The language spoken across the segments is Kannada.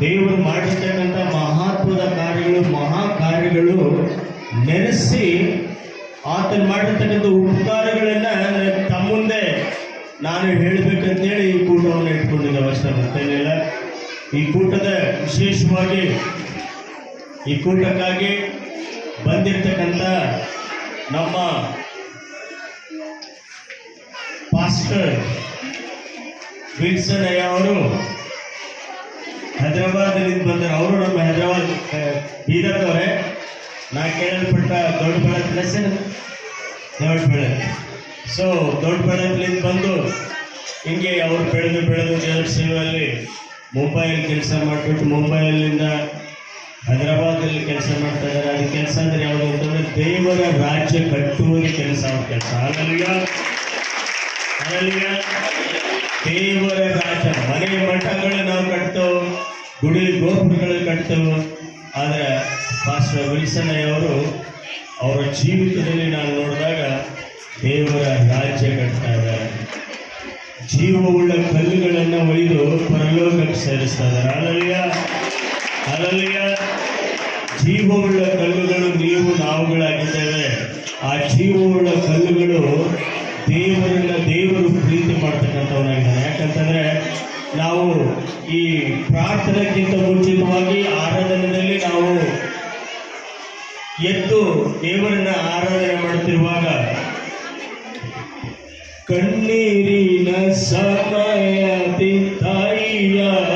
ದೇವರು ಮಾಡಿಸ್ತಕ್ಕಂಥ ಮಹತ್ವದ ಕಾರ್ಯಗಳು ಮಹಾ ಕಾರ್ಯಗಳು ನೆನೆಸಿ ಆತನ ಮಾಡಿರ್ತಕ್ಕಂಥ ಉಪಕಾರಗಳನ್ನ ತಮ್ಮ ಮುಂದೆ ನಾನು ಹೇಳಬೇಕಂತೇಳಿ ಈ ಕೂಟವನ್ನು ಇಟ್ಕೊಂಡಿದ್ದೇವೆ ಅಷ್ಟೇ ಮತ್ತೇನಿಲ್ಲ ಈ ಕೂಟದ ವಿಶೇಷವಾಗಿ ಈ ಕೂಟಕ್ಕಾಗಿ ಬಂದಿರತಕ್ಕಂಥ ನಮ್ಮ ಪಾಸ್ಟರ್ ವಿಲ್ಸನ್ ಅವರು ಹೈದರಾಬಾದಲ್ಲಿ ಬಂದರು ಅವರು ನಮ್ಮ ಹೈದರಾಬಾದ್ ಬೀದರ್ದವರೇ ನಾ ಕೇಳಲ್ಪಟ್ಟ ದೊಡ್ಡ ಬೆಳೆ ಪ್ಲಸ್ ದೊಡ್ಡ ಬೆಳೆ ಸೊ ದೊಡ್ಡ ಬೆಳೆದಿಂದ ಬಂದು ಹಿಂಗೆ ಅವ್ರು ಬೆಳೆದು ಬೆಳೆದು ದೇವರ ಸೇವೆಯಲ್ಲಿ ಮುಂಬೈಯಲ್ಲಿ ಕೆಲಸ ಮಾಡಿಬಿಟ್ಟು ಮುಂಬೈಯಲ್ಲಿಂದ ಹೈದರಾಬಾದಲ್ಲಿ ಕೆಲಸ ಮಾಡ್ತಾ ಇದ್ದಾರೆ. ಅದು ಕೆಲಸ ಅಂದರೆ ಯಾವುದು ಅಂತಂದರೆ ದೇವರ ರಾಜ್ಯ ಕಟ್ಟುವುದು ಕೆಲಸ ಅವ್ರ ಕೆಲಸ. ಹಾಗಲ್ಲ ದೇವರ ರಾಜ, ಮನೆ ಮಠಗಳು ನಾವು ಕಟ್ತೇವೆ, ಗುಡಿ ಗೋಪುರಗಳು ಕಟ್ತೇವೆ. ಆದರೆ ಪಾಸ್ಟರ್ ವಿಲ್ಸನ್ ಅವರು ಅವರ ಜೀವಿತದಲ್ಲಿ ನಾನು ನೋಡಿದಾಗ ದೇವರ ರಾಜ್ಯ ಕಟ್ತಾ ಇದ್ದಾರೆ. ಜೀವವುಳ್ಳ ಕಲ್ಲುಗಳನ್ನು ಒಯ್ದು ಪರಲೋಕಕ್ಕೆ ಸೇರಿಸ್ತಾ ಇದ್ದಾರೆ. ಅಲಲಿಯ ಅಲಲಿಯ ಜೀವವುಳ್ಳ ಕಲ್ಲುಗಳು ನೀವು ನಾವುಗಳಾಗಿದ್ದೇವೆ. ಆ ಜೀವವುಳ್ಳ ಕಲ್ಲುಗಳು ದೇವರನ್ನ ದೇವರು ಪ್ರೀತಿ ಮಾಡ್ತಕ್ಕಂಥವನಾಗಿದ್ದಾನೆ. ಯಾಕಂತಂದ್ರೆ ನಾವು ಈ ಪ್ರಾರ್ಥನೆಗಿಂತ ಮುಂಚಿತವಾಗಿ ಆರಾಧನೆಯಲ್ಲಿ ನಾವು ಎದ್ದು ದೇವರನ್ನ ಆರಾಧನೆ ಮಾಡುತ್ತಿರುವಾಗ ಕಣ್ಣೀರಿನ ಸಮಯದಿ ತಾಯಿಯಾಗಿರು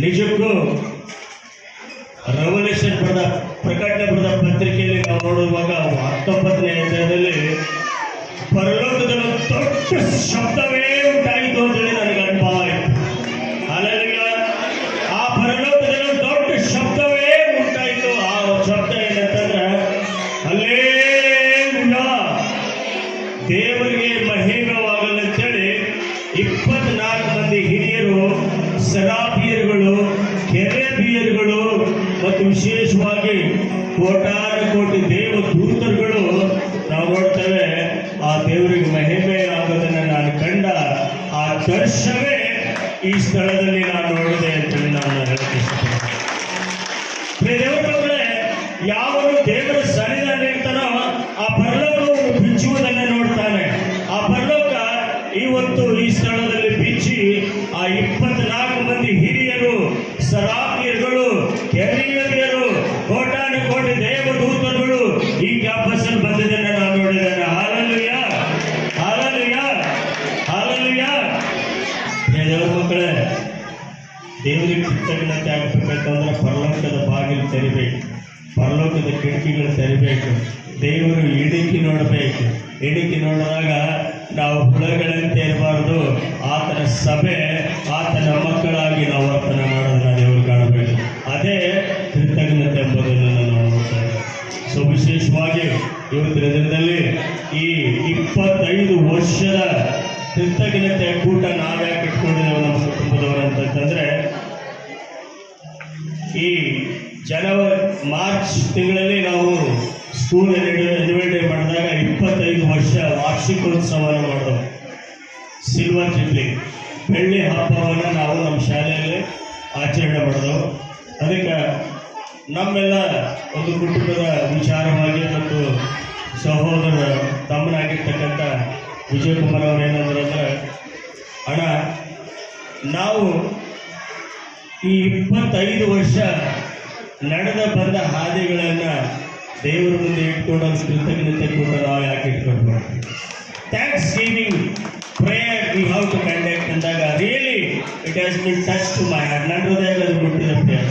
ನಿಜಕ್ಕೂ ರೆವಲ್ಯೂಷನ್ ಬರೆದ ಪ್ರಕಟಣೆ ಬರೆದ ಪತ್ರಿಕೆಯಲ್ಲಿ ನಾವು ನೋಡುವಾಗ ಹತ್ತೊಂಬತ್ತನೇ ಅಧ್ಯಾಯದಲ್ಲಿ ಪರಲೋಕದಲ್ಲಿ ಒಂದು ದೊಡ್ಡ ಶಬ್ದವೇ ಉಂಟಾಯಿತು ಅಂತೇಳಿ ನನಗೆ ಅನುಭವ ಆಯಿತು. ಅಲ್ಲ ಆ ಪರಲೋಕದಲ್ಲಿ ಕೋಟಾನು ಕೋಟಿ ದೇವ ದೂತರುಗಳು ನಾವು ನೋಡ್ತೇವೆ, ಆ ದೇವರಿಗೆ ಮಹಿಮೆ ಆಗೋದನ್ನ ನಾನು ಕಂಡ ಆ ದರ್ಶವೇ ಈ ಸ್ಥಳದಲ್ಲಿ ನಾನು ನೋಡಿದೆ. ದೇವರಿಗೆ ಕೃತಜ್ಞತೆ ಆಗಬೇಕಂತಂದ್ರೆ ಪರಲೋಕದ ಬಾಗಿಲು ತೆರಿಬೇಕು. ಪರಲೋಕದ ಕಿಟಕಿಗಳು ತೆರಿಬೇಕು. ದೇವರು ಇಡುಕಿ ನೋಡಬೇಕು. ಇಡುಕಿ ನೋಡಿದಾಗ ನಾವು ಹುಳಗಳಂತೆ ಇರಬಾರ್ದು. ಆತನ ಸಭೆ, ಆತನ ಮಕ್ಕಳಾಗಿ ನಾವು ವರ್ತನೆ ಮಾಡೋದನ್ನ ದೇವರು ಕಾಣಬೇಕು. ಅದೇ ಕೃತಜ್ಞತೆ ಎಂಬುದನ್ನು ನಾವು ನೋಡ್ತಾ ಸೊ ವಿಶೇಷವಾಗಿ ಇವತ್ತಿನ ದಿನದಲ್ಲಿ ಈ ಇಪ್ಪತ್ತೈದು ವರ್ಷದ ಕೃತಜ್ಞತೆ ಕೂಟ ನಾವ್ಯಾಕೆ ಇಟ್ಕೊಂಡಿದ್ದೇವೆ ನಮ್ಮ ಕುಟುಂಬದವರು ಅಂತಂದ್ರೆ ಈ ಜನವರಿ, ಮಾರ್ಚ್ ತಿಂಗಳಲ್ಲಿ ನಾವು ಸ್ಕೂಲ್ ರಿನಿವೇಟ್ ಮಾಡಿದಾಗ ಇಪ್ಪತ್ತೈದು ವರ್ಷ ವಾರ್ಷಿಕೋತ್ಸವನ ಮಾಡಿದೆವು. ಸಿಲ್ವರ್ ಜುಬ್ಲಿ ಬೆಳ್ಳಿ ಹಬ್ಬವನ್ನು ನಾವು ನಮ್ಮ ಶಾಲೆಯಲ್ಲಿ ಆಚರಣೆ ಮಾಡಿದೆವು. ಅದಕ್ಕೆ ನಮ್ಮೆಲ್ಲ ಒಂದು ಕುಟುಂಬದ ವಿಚಾರವಾಗಿ ಮತ್ತು ಸಹೋದರ ತಮ್ಮನಾಗಿರ್ತಕ್ಕಂಥ ವಿಜಯಕುಮಾರ್ ಅವರು ಏನಂದ್ರೆ ಅಣ್ಣ, ನಾವು ಈ ಇಪ್ಪತ್ತೈದು ವರ್ಷ ನಡೆದ ಬಂದ ಹಾದಿಗಳನ್ನು ದೇವರ ಮುಂದೆ ಇಟ್ಕೊಂಡು ಅದು ಕೃತಜ್ಞತೆ ಕೂಡ ನಾವು ಯಾಕೆ ಇಟ್ಕೊಂಡು thanks giving prayer we how to conduct ಅಂದಾಗ really it has been touch to my heart ನನ್ನ ಹೃದಯದಲ್ಲಿ ಅದು ಬಿಟ್ಟಿದೆ ಪ್ರೇಯರ್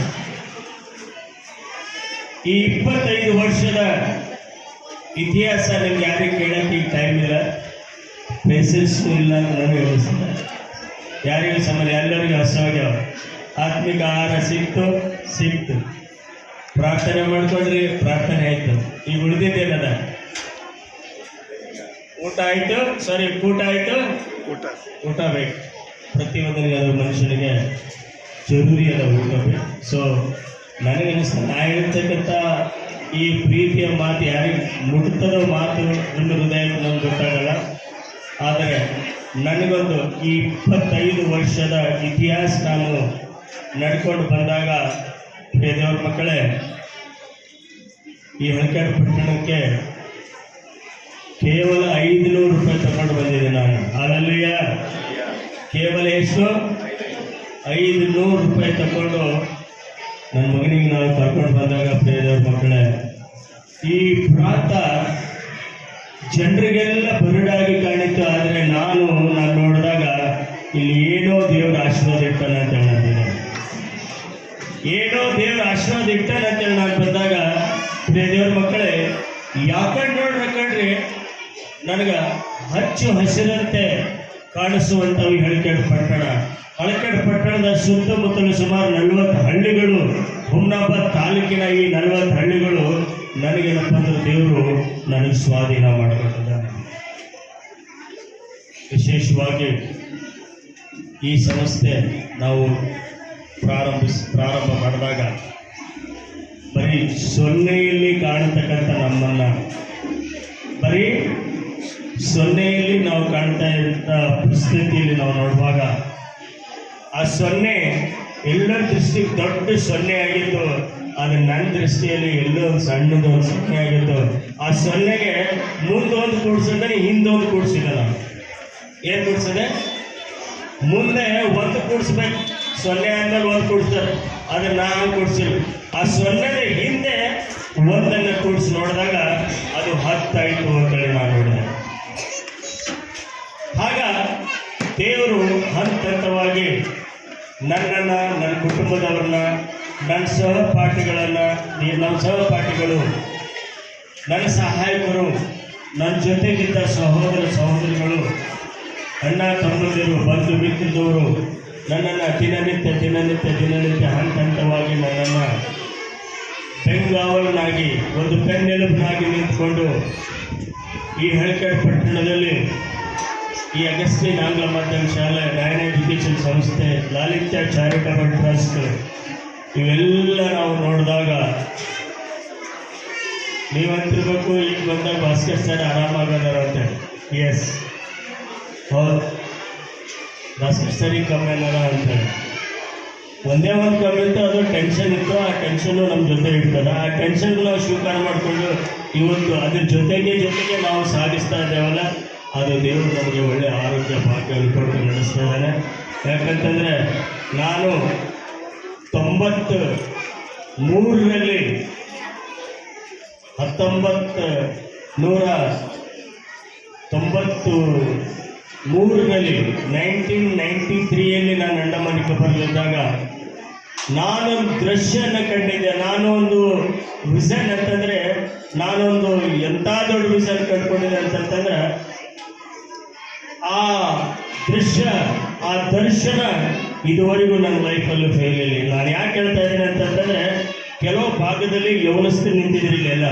ಈ ಇಪ್ಪತ್ತೈದು ವರ್ಷದ ಇತಿಹಾಸ ನಿಮ್ಗೆ ಯಾರಿಗೆ ಕೇಳಕ್ಕೆ ಈಗ ಟೈಮ್ ಇಲ್ಲ. ಪೇಸೆನ್ಸ್ ಇಲ್ಲ ಅಂತ ನನಗೆ ಅನಿಸ್ತದೆ ಯಾರಿಗೂ ಸಂಬಂಧ ಎಲ್ಲರಿಗೂ ಹಸವಾಗ್ಯಾವ ಆತ್ಮಿಕ ಆಹಾರ ಸಿಕ್ತು ಸಿಕ್ತು. ಪ್ರಾರ್ಥನೆ ಮಾಡ್ಕೊಂಡ್ರಿ ಪ್ರಾರ್ಥನೆ ಆಯಿತು. ಈಗ ಉಳಿದಿದ್ದೇನದ? ಊಟ ಆಯಿತು ಸಾರಿ ಊಟ ಆಯಿತು. ಊಟ. ಊಟ ಬೇಕು. ಪ್ರತಿಯೊಂದರಿಗೆ ಅದು ಮನುಷ್ಯನಿಗೆ ಜರೂರಿ ಅದ ಊಟ ಬೇಕು. ಸೊ ನನಗನ್ನಿಸ್ತದೆ ನಾ ಹೇಳ್ತಕ್ಕಂಥ ಈ ಪ್ರೀತಿಯ ಮಾತು ಯಾರಿಗೆ ಮುಟ್ತದೋ ಮಾತು ನನ್ನ ಹೃದಯಕ್ಕೆ ನಮ್ಗೆ ಗೊತ್ತಾಗಲ್ಲ. ಆದರೆ ನನಗೊಂದು ಈ ಇಪ್ಪತ್ತೈದು ವರ್ಷದ ಇತಿಹಾಸ ನಾನು ನಡ್ಕೊಂಡು ಬಂದಾಗ ದೇವ್ರ ಮಕ್ಕಳೇ, ಈ ಹಳಕಾಡು ಪಟ್ಟಣಕ್ಕೆ ಕೇವಲ ಐದು ನೂರು ರೂಪಾಯಿ ತಗೊಂಡು ಬಂದಿದ್ದೆ ನಾನು. ಅದರಲ್ಲಿಯ ಕೇವಲ ಎಷ್ಟು? ಐದು ನೂರು ರೂಪಾಯಿ ತಗೊಂಡು ನನ್ನ ಮಗನಿಗೆ ನಾವು ಕರ್ಕೊಂಡು ಬಂದಾಗ ಪ್ರಿಯದೇವ್ರ ಮಕ್ಕಳೇ, ಈ ಪ್ರಾಂತ ಜನರಿಗೆಲ್ಲ ಬರಡಾಗಿ ಕಾಣಿತು ಏನೋ ದೇವ್ರ ಆಶೀರ್ವಾದ ಇಟ್ಟಾನ ಅಂತ ಹೇಳಿದ್ದೀನಿ ಏನೋ ದೇವ್ರ ಆಶೀರ್ವಾದ ಇಟ್ಟಾನ ಅಂತ ಹೇಳಿ ನಾನು ಬಂದಾಗ ದೇವ್ರ ಮಕ್ಕಳೇ, ಯಾಕಂಡ್ ನೋಡ್ರಿ ಕಣ್ರಿ, ನನಗ ಹಚ್ಚು ಹಸಿರಂತೆ ಕಾಣಿಸುವಂಥವು ಹಳಕೆಡ್ ಪಟ್ಟಣ. ಹಳಕೆಡ್ ಪಟ್ಟಣದ ಸುತ್ತಮುತ್ತಲು ಸುಮಾರು ನಲವತ್ತು ಹಳ್ಳಿಗಳು, ಹುಮ್ನಾಬಾದ್ ತಾಲೂಕಿನ ಈ ನಲವತ್ತು ಹಳ್ಳಿಗಳು ನನಗೇನಪ್ಪ ಅಂದ್ರೆ ದೇವರು ನನಗೆ ಸ್ವಾಧೀನ ಮಾಡಿಕೊಟ್ಟಿದ್ದಾನೆ ವಿಶೇಷವಾಗಿ ಈ ಸಂಸ್ಥೆ ನಾವು ಪ್ರಾರಂಭಿಸ್, ಪ್ರಾರಂಭ ಮಾಡಿದಾಗ ಬರೀ ಸೊನ್ನೆಯಲ್ಲಿ ಕಾಣತಕ್ಕಂಥ ನಮ್ಮನ್ನು, ಬರೀ ಸೊನ್ನೆಯಲ್ಲಿ ನಾವು ಕಾಣ್ತಾ ಇದ್ದ ಪರಿಸ್ಥಿತಿಯಲ್ಲಿ ನಾವು ನೋಡುವಾಗ ಆ ಸೊನ್ನೆ ಎಲ್ಲರ ದೃಷ್ಟಿಗೆ ದೊಡ್ಡ ಸೊನ್ನೆ ಆಗಿತ್ತು ಅದು ನನ್ನ ದೃಷ್ಟಿಯಲ್ಲಿ ಎಲ್ಲೋ ಒಂದು ಸಣ್ಣದು ಒಂದು ಸೊನ್ನೆ ಆಗಿತ್ತು. ಆ ಸೊನ್ನೆಗೆ ಮುಂದೊಂದು ಕೂಡ್ಸಿದ್ರೆ ಹಿಂದೊಂದು ಕೂಡಿಸಿದ ನಾನು. ಏನು ಕೂಡ್ಸದೆ? ಮುಂದೆ ಒಂದು ಕೂಡಿಸ್ಬೇಕು. ಸೊನ್ನೆ ಆದ್ಮೇಲೆ ಒಂದು ಕೂಡಿಸ್ತಾರೆ. ಅದನ್ನ ನಾನು ಕೂಡಿಸಿಲ್ಲ. ಆ ಸೊನ್ನೆ ಹಿಂದೆ ಒಂದನ್ನು ಕೂಡಿಸಿ ನೋಡಿದಾಗ ಅದು ಹತ್ತಾಯಿತು ಅಂತೇಳಿ ನಾನು ನೋಡಿದೆ ಆಗ ದೇವರು ಹಂತ ಹಂತವಾಗಿ ನನ್ನನ್ನು, ನನ್ನ ಕುಟುಂಬದವ್ರನ್ನ, ನನ್ನ ಸಹಪಾಠಿಗಳನ್ನು ನಮ್ಮ ಸಹಪಾಠಿಗಳು, ನನ್ನ ಸಹಾಯಕರು, ನನ್ನ ಜೊತೆಗಿದ್ದ ಸಹೋದರ ಸಹೋದರಿಗಳು ಅಣ್ಣ ತಮ್ಮಂದಿರು ಬಂದು ಮಿತ್ರದವರು ನನ್ನನ್ನು ದಿನನಿತ್ಯ ದಿನನಿತ್ಯ ದಿನನಿತ್ಯ ಹಂತ ಹಂತವಾಗಿ ನನ್ನನ್ನು ಬೆಂಗಾವಲನಾಗಿ, ಒಂದು ಬೆನ್ನೆಲುಬನಾಗಿ ನಿಂತ್ಕೊಂಡು ಈ ಹಳಕಡ್ ಪಟ್ಟಣದಲ್ಲಿ ಈ ಅಗಸ್ಟಿನ್ ಆಂಗ್ಲ ಮಾಧ್ಯಮ ಶಾಲೆ ಡಯನ್ ಎಜುಕೇಷನ್ ಸಂಸ್ಥೆ, ಲಾಲಿತ್ಯ ಚಾರಿಟಬಲ್ ಟ್ರಸ್ಟ್ ಇವೆಲ್ಲ ನಾವು ನೋಡಿದಾಗ ನೀವಂತಿರ್ಬೇಕು, ಈಗ ಬಂದಾಗ ಭಾಸ್ಕರ್ ಸರ್ ಆರಾಮಾಗದಾರ ಅಂತ ಎಸ್ ಹೌದು. ಭಾಸ್ಕರ್ ಸರ್ ಈಗ ಕಮ್ಮಿ ಹೇಳಿ. ಅಂತೇಳಿ ಒಂದೇ ಒಂದು ಕಮ್ಮಿ ಇತ್ತು, ಅದು ಟೆನ್ಷನ್ ಇತ್ತು. ಆ ಟೆನ್ಷನ್ನು ನಮ್ಮ ಜೊತೆ ಇರ್ತದೆ ಆ ಟೆನ್ಷನ್ ನಾವು ಸ್ವೀಕಾರ ಮಾಡಿಕೊಂಡು ಇವತ್ತು ಅದ್ರ ಜೊತೆಗೆ ಜೊತೆಗೆ ನಾವು ಸಾಗಿಸ್ತಾ ಇದ್ದೇವಲ್ಲ, ಅದು ದೇವರು ನಮಗೆ ಒಳ್ಳೆ ಆರೋಗ್ಯ ಭಾಗ್ಯವನ್ನು ಕೊಟ್ಟು ನಡೆಸ್ತಾ ಇದ್ದಾನೆ. ಯಾಕಂತಂದರೆ ನಾನು ತೊಂಬತ್ತು ಮೂರರಲ್ಲಿ ಹತ್ತೊಂಬತ್ತು ನೂರ ತೊಂಬತ್ತು ಮೂರರಲ್ಲಿ ನೈನ್ಟೀನ್ ನೈಂಟಿ ತ್ರೀಯಲ್ಲಿ ನಾನು ಅಂಡಮಾನಿಗೆ ಬರಲಿದ್ದಾಗ ನಾನೊಂದು ದೃಶ್ಯನ ಕಂಡಿದ್ದೆ. ನಾನು ಒಂದು ವಿಷನ್ ಅಂತಂದರೆ ನಾನೊಂದು ಎಂಥ ದೊಡ್ಡ ವಿಷನ್ ಕಂಡುಕೊಂಡಿದ್ದೆ ಅಂತಂತಂದ್ರೆ, ಆ ದೃಶ್ಯ, ಆ ದರ್ಶನ ಇದುವರೆಗೂ ನನ್ನ ಲೈಫಲ್ಲೂ ಫೇಲ್ ಇಲ್ಲ. ನಾನು ಯಾಕೆ ಹೇಳ್ತಾ ಇದ್ದೀನಿ ಅಂತಂದ್ರೆ ಕೆಲವು ಭಾಗದಲ್ಲಿ ಯೌನಸ್ಥರು ನಿಂತಿದ್ರಿಲ್ಲ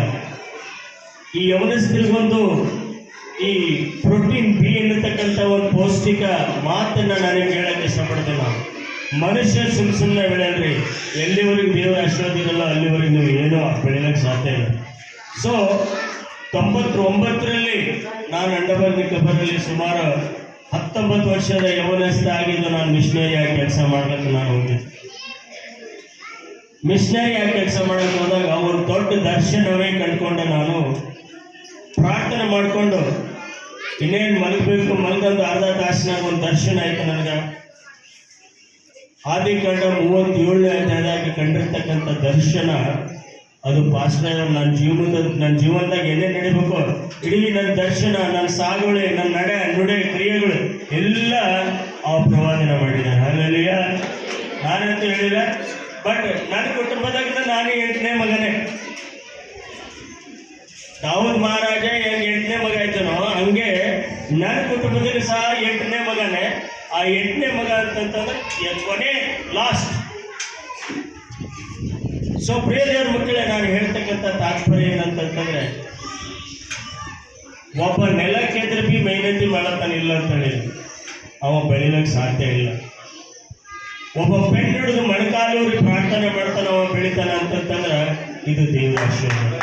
ಈ ಯೌನಸ್ಥರಿಗೊಂದು ಈ ಪ್ರೋಟೀನ್ ಬಿ ಎನ್ನತಕ್ಕಂಥ ಒಂದು ಪೌಷ್ಟಿಕ ಮಾತನ್ನು ನನಗೆ ಹೇಳಕ್ಕೆ ಇಷ್ಟಪಡ್ತೇನೆ ನಾನು. ಮನುಷ್ಯ ಸುಮ್ಮ ಸುಮ್ಮನೆ ಬೆಳೆಯಲ್ರಿ. ಎಲ್ಲಿವರೆಗೂ ದೇವರ ಆಶೀರ್ವಾದ ಇರಲ್ಲ, ಅಲ್ಲಿವರೆಗೂ ನೀವು ಏನೂ ಬೆಳೆಯಲಿಕ್ಕೆ ಸಾಧ್ಯ ಇಲ್ಲ. ಸೊ ತೊಂಬತ್ತೊಂಬತ್ತರಲ್ಲಿ ನಾನು ಅಂಡಬರ್ನಿ ಕಬ್ಬರಲ್ಲಿ ಸುಮಾರು ಹತ್ತೊಂಬತ್ತು ವರ್ಷದ ಯೌವನಸ್ಥ ಆಗಿದ್ದು ನಾನು ಮಿಷನರಿ ಆಗಿ ಕೆಲಸ ಮಾಡ್ಲಿಕ್ಕೆ ನಾನು ಹೋಗಿದ್ದೆ. ಆಗಿ ಕೆಲಸ ಮಾಡಕ್ಕೆ ಹೋದಾಗ ಒಂದು ದೊಡ್ಡ ದರ್ಶನವೇ ಕಂಡುಕೊಂಡೆ ನಾನು. ಪ್ರಾರ್ಥನೆ ಮಾಡಿಕೊಂಡು ಇನ್ನೇನು ಮಲಗಬೇಕು ಮಲಗಂದು ಅರ್ಧ ತಾಸಿನಾಗ ಒಂದು ದರ್ಶನ ಆಯ್ತು ನನಗೆ. ಆದಿಕಾಂಡ ಮೂವತ್ತೇಳನೇ ಅಧ್ಯಾಯದಾಗಿ ಕಂಡಿರ್ತಕ್ಕಂಥ ದರ್ಶನ, ಅದು ಭಾಷಣ ನನ್ನ ಜೀವನದ ನನ್ನ ಜೀವನದಾಗ ಏನೇ ನಡಿಬೇಕು? ಇಡೀ ನನ್ನ ದರ್ಶನ ನನ್ನ ಸಾಗುವಳಿ ನನ್ನ ನಡೆ, ನುಡೆ, ಕ್ರಿಯೆಗಳು ಎಲ್ಲ ಆ ಪ್ರವಾದನ ಮಾಡಿದ್ದಾರೆ ಅಲ್ಲಲ್ಲಿಯ ನಾನಂತ ಹೇಳಿಲ್ಲ, ಬಟ್ ನನ್ನ ಕುಟುಂಬದಾಗ ನಾನೇ ಎಂಟನೇ ಮಗನೇ. ದಾವೂದ್ ಮಹಾರಾಜ ಹೆಂಗ್ ಎಂಟನೇ ಮಗ ಆಯ್ತನೋ ಹಂಗೆ ನನ್ನ ಕುಟುಂಬದಲ್ಲಿ ಸಹ ಎಂಟನೇ ಮಗನೇ. ಆ ಎಂಟನೇ ಮಗ ಅಂತಂತಂದ್ರೆ ಕೊನೆ ಲಾಸ್ಟ್ ಸೊ ಪ್ರಿಯ ದೇವ್ರ ಮಕ್ಕಳೇ, ನಾನು ಹೇಳ್ತಕ್ಕಂಥ ತಾತ್ಪರ್ಯ ಏನಂತಂತಂದ್ರೆ, ಒಬ್ಬ ನೆಲ ಕೆದರ್ಬಿ ಮೈನತಿ ಮಾಡತ್ತಾನಿಲ್ಲ ಅಂತ ಹೇಳಿ ಅವ ಬೆಳಿಲಕ್ಕೆ ಸಾಧ್ಯ ಇಲ್ಲ. ಒಬ್ಬ ಪೆಣ್ ಹಿಡಿದು ಮಣಕಾಲೂರಿ ಪ್ರಾರ್ಥನೆ ಮಾಡ್ತಾನೆ, ಅವ ಬೆಳಿತಾನೆ ಅಂತಂತಂದ್ರೆ ಇದು ಆಶೀರ್ವಾದ.